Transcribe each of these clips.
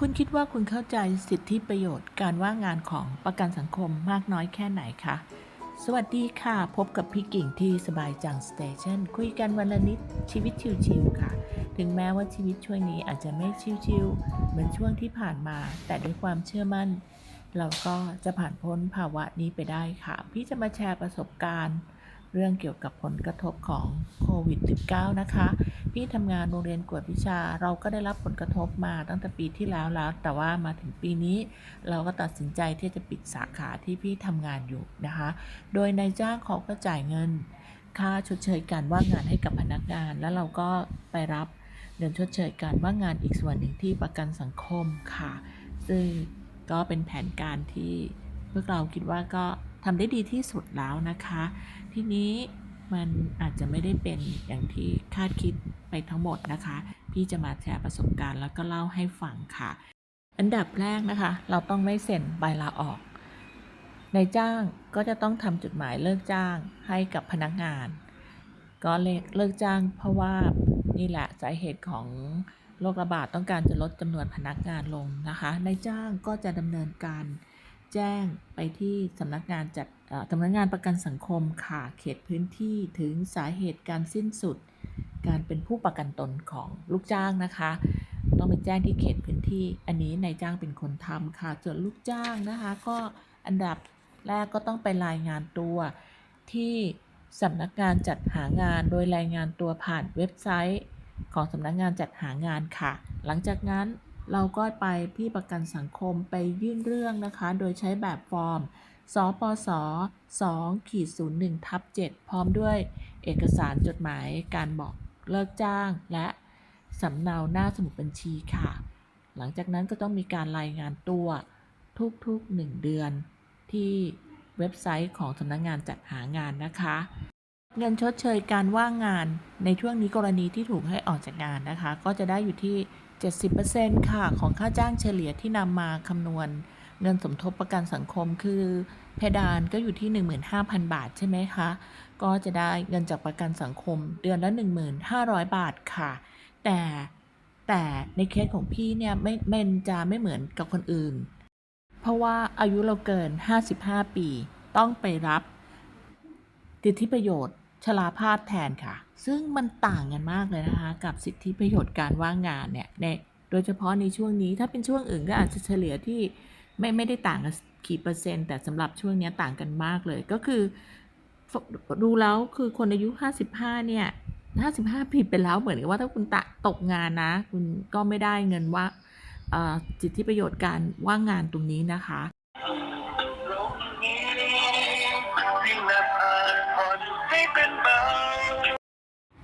คุณคิดว่าคุณเข้าใจสิทธิประโยชน์การว่างงานของประกันสังคมมากน้อยแค่ไหนคะ สวัสดีค่ะ พบกับพี่กิ่งที่สบายจังสเตชันคุยกันวันละนิดชีวิตชิวๆค่ะ ถึงแม้ว่าชีวิตช่วงนี้อาจจะไม่ชิวๆเหมือนช่วงที่ผ่านมา แต่ด้วยความเชื่อมั่น เราก็จะผ่านพ้นภาวะนี้ไปได้ค่ะ พี่จะมาแชร์ประสบการณ์ เรื่องเกี่ยวกับผลกระทบของโควิด -19 นะคะ พี่ทำงานโรงเรียนกวดวิชาเราก็ได้รับผลกระทบมาตั้งแต่ปีที่แล้วแล้ว แต่ว่ามาถึงปีนี้เราก็ตัดสินใจที่จะปิดสาขาที่พี่ทำงานอยู่นะคะ โดยนายจ้างเขาก็จ่ายเงิน ค่าชดเชยการว่างงานให้กับพนักงาน แล้วเราก็ไปรับเงินชดเชยการว่างงานอีกส่วนหนึ่งที่ประกันสังคมค่ะ ซึ่งก็เป็นแผนการที่พวกเราคิดว่าก็ ทำได้ดีที่สุดแล้วนะคะ ทีนี้มันอาจจะไม่ได้เป็นอย่างที่คาดคิดไปทั้งหมดนะคะ พี่จะมาแชร์ประสบการณ์แล้วก็เล่าให้ฟังค่ะ อันดับแรกนะคะ เราต้องไม่เซ็นใบลาออกนายจ้างก็จะต้องทำจดหมายเลิกจ้างให้กับพนักงาน ก็เลิกเลิกจ้างเพราะว่านี่แหละสาเหตุของโรคระบาดต้องการจะลดจำนวนพนักงานลงนะคะนายจ้างก็จะดำเนินการ แจ้งไปที่สำนักงานจัดสำนักงานประกันสังคมค่ะเขตพื้นที่ถึงสาเหตุการสิ้นสุด การเป็นผู้ประกันตนของลูกจ้างนะคะ ต้องไปแจ้งที่เขตพื้นที่ อันนี้นายจ้างเป็นคนทำค่ะส่วนลูกจ้างนะคะ ก็อันดับแรกก็ต้องไปรายงานตัวที่สำนักงานจัดหางานโดยรายงานตัวผ่านเว็บไซต์ ของสำนักงานจัดหางานค่ะ หลังจากนั้น เราก็ไปที่ประกันสังคมไปยื่นเรื่องนะคะ โดยใช้แบบฟอร์ม สปส2ขีด01ทับ7พร้อมด้วยเอกสารจดหมายการบอกเลิกจ้าง และสำเนาหน้าสมุดบัญชีค่ะ หลังจากนั้นก็ต้องมีการรายงานตัวทุกๆ 1 เดือน ที่เว็บไซต์ของสำนักงงานจัดหางานนะคะ เงินชดเชยการว่างงานในช่วงนี้กรณีที่ถูกให้ออกจากงานนะคะ ก็จะได้อยู่ที่ 70%ค่ะ ของค่าจ้างเฉลี่ยที่นำมาคำนวณ เงินสมทบประกันสังคมคือ เพดานก็อยู่ที่ 15,000 บาทใช่ไหมคะ ก็จะได้เงินจากประกันสังคม เดือนละ 1,500 บาทค่ะ แต่แต่ในเคสของพี่เนี่ยไม่ไม่จะไม่เหมือนกับคนอื่น เพราะว่าอายุเราเกิน 55 ปี ต้องไปรับสิทธิประโยชน์ ชราภาพแทนค่ะ ซึ่งมันต่างกันมากเลยนะคะ กับสิทธิประโยชน์การว่างงานเนี่ยในโดยเฉพาะในช่วงนี้ถ้าเป็นช่วงอื่นก็อาจจะเฉลี่ยที่ไม่ไม่ได้ต่างกันกี่เปอร์เซ็นต์ แต่สำหรับช่วงนี้ต่างกันมากเลยก็คือ ดูแล้วคือคนอายุ 55 เนี่ย 55ปีไปแล้วเหมือนกับว่าถ้าคุณตะตกงานนะ คุณก็ไม่ได้เงินว่าสิทธิประโยชน์การว่างงานตรงนี้นะคะ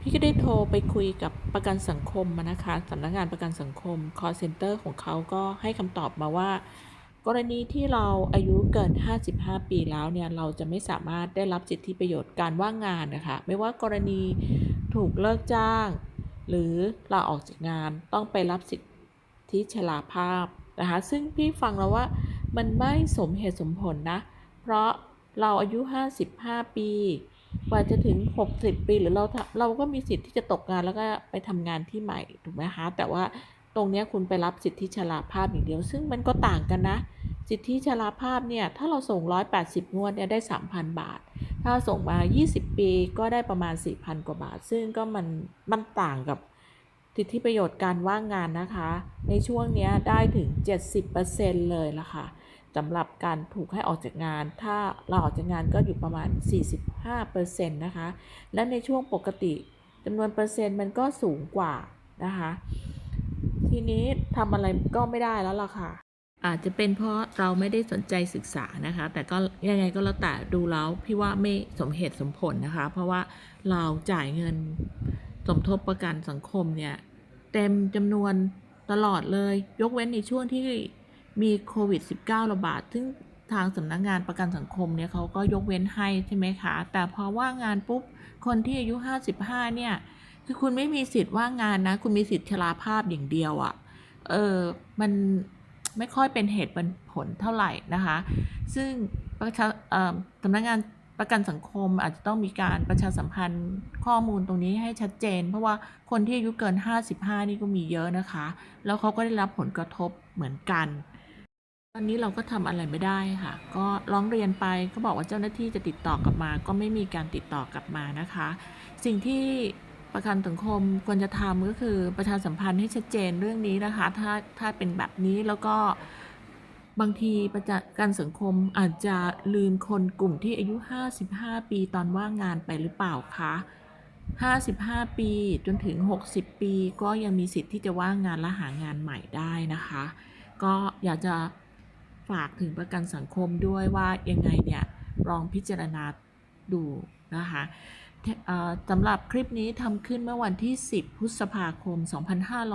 พี่ก็ได้โทรไปคุยกับประกันสังคมมานะคะสำนักงานประกันสังคม call center ของเขาก็ให้คำตอบมาว่า กรณีที่เราอายุเกิน 55 ปีแล้วเนี่ย เราจะไม่สามารถได้รับสิทธิประโยชน์การว่างงานนะคะ ไม่ว่ากรณีถูกเลิกจ้าง หรือลาออกจากงานต้องไปรับสิทธิชราภาพนะคะ ซึ่งพี่ฟังแล้วว่ามันไม่สมเหตุสมผลนะ เพราะเราอายุ 55 ปี กว่าจะถึง 60 ปีหรือเราเราก็มีสิทธิ์ที่จะตกงานแล้วก็ไปทำงานที่ใหม่ถูกไหมคะแต่ว่าตรงนี้คุณไปรับสิทธิชราภาพอย่างเดียว ซึ่งมันก็ต่างกันนะ สิทธิชราภาพเนี่ย ถ้าเราส่ง 180 งวดเนี่ยได้ 3,000 บาท ถ้าส่งมา 20 ปีก็ได้ประมาณ 4,000 กว่าบาท ซึ่งก็มันมันต่างกับสิทธิประโยชน์การว่างงานนะคะ ในช่วงนี้ได้ถึง 70%เลยละค่ะ สำหรับการถูกให้ออกจากงาน ถ้าเราออกจากงานก็อยู่ประมาณ 45%นะคะ และในช่วงปกติจำนวนเปอร์เซ็นต์มันก็สูงกว่านะคะ ทีนี้ทำอะไรก็ไม่ได้แล้วล่ะค่ะ อาจจะเป็นเพราะเราไม่ได้สนใจศึกษานะคะ แต่ก็ยังไงก็แล้วแต่ดูแล้วพี่ว่าไม่สมเหตุสมผลนะคะ เพราะว่าเราจ่ายเงินสมทบประกันสังคมเนี่ยเต็มจำนวนตลอดเลย ยกเว้นในช่วงที่ มีโควิด -19 ระบาด ซึ่งทางสำนักงานประกันสังคมเนี่ยเขาก็ยกเว้นให้ใช่ไหมคะ แต่พอว่างงานปุ๊บ คนที่อายุ 55 เนี่ย คือคุณไม่มีสิทธิ์ว่างงานนะ คุณมีสิทธิ์ชราภาพอย่างเดียวอะ่ะ เออ มันไม่ค่อยเป็นเหตุเป็นผลเท่าไหร่นะคะ ซึ่งประชาสำนักงานประกันสังคมอาจจะต้องมีการประชาสัมพันธ์ข้อมูลตรงนี้ให้ชัดเจน เพราะว่าคนที่อายุเกิน 55 นี่ก็มีเยอะนะคะ แล้วเขาก็ได้รับผลกระทบเหมือนกัน ตอนนี้เราก็ทำอะไรไม่ได้ค่ะ ก็ร้องเรียนไปเขาบอกว่าเจ้าหน้าที่จะติดต่อกลับมา ก็ไม่มีการติดต่อกลับมานะคะ สิ่งที่ประกันสังคมควรจะทำก็คือประชาสัมพันธ์ให้ชัดเจนเรื่องนี้นะคะ ถ้าถ้าเป็นแบบนี้แล้วก็บางทีประกันสังคมอาจจะลืมคนกลุ่มที่อายุ 55 ปีตอนว่างงานไปหรือเปล่าคะ55 ปีจนถึง 60 ปี ก็ยังมีสิทธิ์ที่จะว่างงานและหางานใหม่ได้นะคะ ก็อยากจะ ฝากถึงประกันสังคมด้วยว่ายังไงเนี่ยลองพิจารณาดูนะคะสำหรับคลิปนี้ทำขึ้นเมื่อวันที่ 10 พฤษภาคม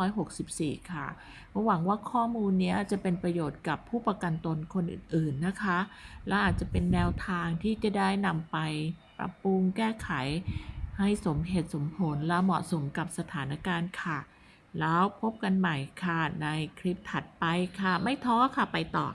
2564 ค่ะ หวังว่าข้อมูลนี้จะเป็นประโยชน์กับผู้ประกันตนคนอื่นๆนะคะ และอาจจะเป็นแนวทางที่จะได้นำไปปรับปรุงแก้ไข ให้สมเหตุสมผลและเหมาะสมกับสถานการณ์ค่ะ แล้วพบกันใหม่ค่ะในคลิปถัดไปค่ะ ไม่ท้อค่ะไปต่อ